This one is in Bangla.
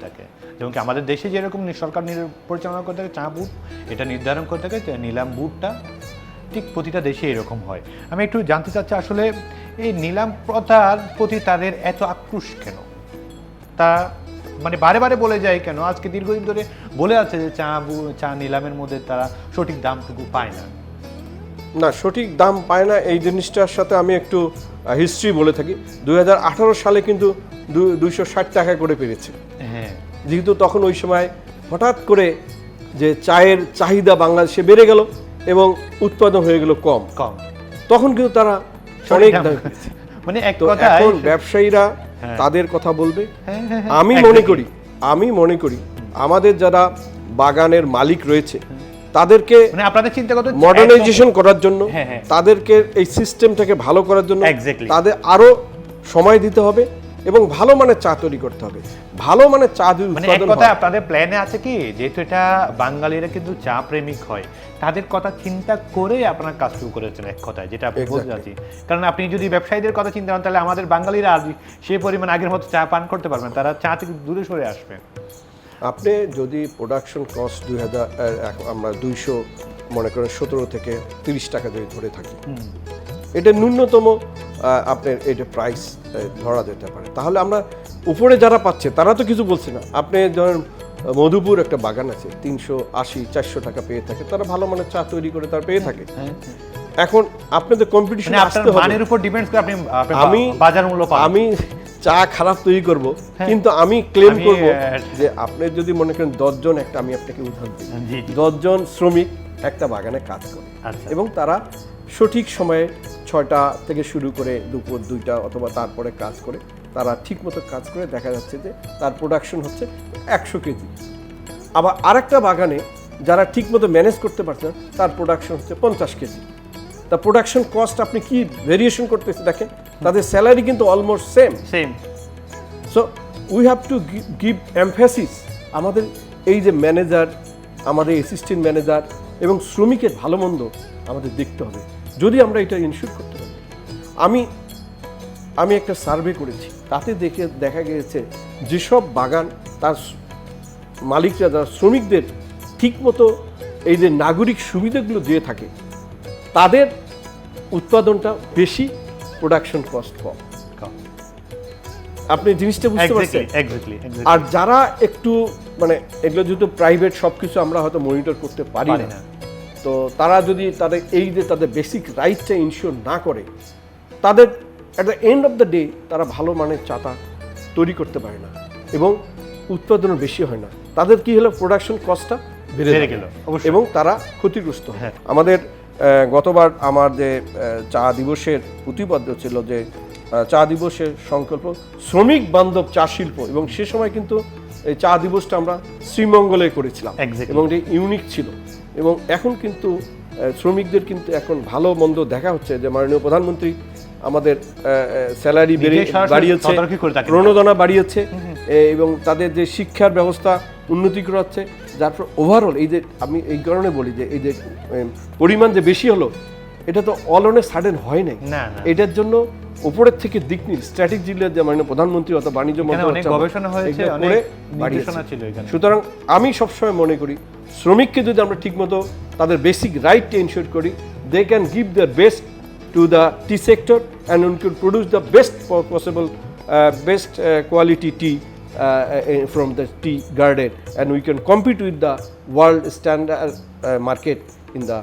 থাকে। যেমন কি আমাদের দেশে যেরকম সরকার পরিচালনা করতে থাকে, চা বুট, এটা নির্ধারণ করতে থাকে নিলাম বুটটা ঠিক প্রতিটা দেশে এরকম হয়। আমি একটু জানতে চাচ্ছি আসলে এই নিলাম প্রথার প্রতি তাদের এত আক্রোশ কেন? তা মানে বারে বারে বলে যায় কেন? আজকে দীর্ঘদিন ধরে বলে আছে যে চা চা নিলামের মধ্যে তারা সঠিক দামটুকু পায় না। না, সঠিক দাম পায় না, এই জিনিসটার সাথে আমি একটু হিস্ট্রি বলে থাকি। দুই হাজার আঠারো সালে কিন্তু দুইশো ষাট টাকা করে পেরেছে। হ্যাঁ। যেহেতু তখন ওই সময় হঠাৎ করে যে চায়ের চাহিদা বাংলাদেশে বেড়ে গেল এবং উৎপাদন হয়ে গেল কম। কম। তখন কিন্তু তারা অনেক। মানে এখন ব্যবসায়ীরা হ্যাঁ। তাদের কথা বলবে। হ্যাঁ, আমি মনে করি আমি মনে করি আমাদের যারা বাগানের মালিক রয়েছে তাদেরকে মানে আপনাদের চিন্তা করতে মডার্নাইজেশন করার জন্য। তাদেরকে এই সিস্টেমটাকে ভালো করার জন্য তাদের আরও সময় দিতে হবে। এবং ভালো মানের চা তৈরি করতে হবে। ভালো মানের চা যদি মানে উৎপাদন কথা আপনাদের প্ল্যানে আছে কি? যেহেতু এটা বাঙালিরা কিন্তু চা প্রেমিক হয় তাদের কথা চিন্তা করে আপনার কাজ শুরু করেছেন এক কথায় যেটা বলতে কারণ আপনি যদি ব্যবসায়ীদের কথা চিন্তা করেন তাহলে আমাদের বাঙালিরা আর সেই পরিমাণ আগের মতো চা পান করতে পারবেন তারা চা থেকে দূরে সরে আসবে। আপনি যদি প্রোডাকশন কস্ট দুই হাজার আমরা দুইশো মনে করেন সতেরো থেকে তিরিশ টাকা যদি ধরে থাকি এটা ন্যূনতম আপনার এটা প্রাইস ধরা যেতে পারে। তাহলে আমরা উপরে যারা পাচ্ছে তারা তো কিছু বলছে না। আপনি ধরেন মধুপুর একটা বাগান আছে তিনশো আশি চারশো টাকা পেয়ে থাকে। তারা ভালো মানের চা তৈরি করে তারা পেয়ে থাকে। এখন আপনাদের কম্পিটিশন মানে আসতে হবে। মানের উপর ডিপেন্ডস করে আপনি আপনি আমি বাজার মূল্য আমি চা খারাপ তৈরি করব কিন্তু আমি ক্লেম করব যে আপনি যদি মনে করেন দশজন একটা আমি আপনাকে উদাহরণ দিই। দশজন শ্রমিক একটা বাগানে কাজ করে। আচ্ছা। এবং তারা সঠিক সময়ে ছয়টা থেকে শুরু করে দুপুর দুইটা অথবা তারপরে কাজ করে তারা ঠিক মতো কাজ করে দেখা যাচ্ছে যে তার প্রোডাকশন হচ্ছে একশো কেজি। আবার আরেকটা বাগানে যারা ঠিক মতো ম্যানেজ করতে পারছে তার প্রোডাকশন হচ্ছে পঞ্চাশ কেজি। তা প্রোডাকশন কস্ট আপনি কি ভেরিয়েশন করতেছে দেখেন তাদের স্যালারি কিন্তু almost same same so we have to give emphasis আমাদের এই যে ম্যানেজার আমাদের অ্যাসিস্ট্যান্ট ম্যানেজার এবং শ্রমিকের ভালো মন্দ আমাদের দেখতে হবে, যদি আমরা এটা ইনশিওর করতে পারি। আমি আমি একটা সার্ভে করেছি, তাতে দেখে দেখা গিয়েছে যেসব বাগান তার মালিকরা, যারা শ্রমিকদের ঠিকমতো এই যে নাগরিক সুবিধাগুলো দিয়ে থাকে, তাদের উৎপাদনটা বেশি প্রোডাকশন কস্ট কম। আপনি জিনিসটা বুঝতে পারছেন? এক্স্যাক্টলি আর যারা একটু মানে এগুলো যেহেতু প্রাইভেট সব কিছু আমরা হয়তো মনিটর করতে পারি না। তো তারা যদি তাদের এই যে তাদের বেসিক রাইটটা ইনশিওর না করে তাদের at the end of the day তারা ভালো মানের চাটা তৈরি করতে পারে না এবং উৎপাদনও বেশি হয় না। তাদের কি হলো? প্রোডাকশন কস্টটা বেড়ে। গেল, এবং তারা ক্ষতিগ্রস্ত হয়। আমাদের গতবার আমার যে চা দিবসের প্রতিবদ্ধ ছিল যে চা দিবসের সংকল্প। শ্রমিক বান্ধব চা শিল্প এবং সে সময় কিন্তু এই চা দিবসটা আমরা শ্রীমঙ্গলে করেছিলাম। এবং এটা ইউনিক ছিল। এবং এখন কিন্তু শ্রমিকদের কিন্তু এখন ভালো মন্দ দেখা হচ্ছে যে মাননীয় প্রধানমন্ত্রী আমাদের স্যালারি বেড়ে বাড়িয়েছে। প্রণোদনা বাড়িয়েছে এবং তাদের যে শিক্ষার ব্যবস্থা উন্নতি করাচ্ছে যার ফলে ওভারঅল এই যে আমি এই কারণে বলি যে এই যে পরিমাণ যে বেশি হলো এটা তো অল অন সাডেন হয় নাই। এটার জন্য উপরের থেকে দিক নিয়ে স্ট্র্যাটেজি যে মাননীয় প্রধানমন্ত্রী অথবা বাণিজ্য মন্ত্রণালয় গবেষণা হয়েছে, অনেক করে ছিল এখানে। সুতরাং আমি সবসময় মনে করি শ্রমিককে যদি আমরা ঠিকমতো তাদের বেসিক রাইটটা ইনশিওর করি they can give the best to the tea sector and we can produce the best possible best quality tea from the tea garden and we can compete with the world standard uh, market in the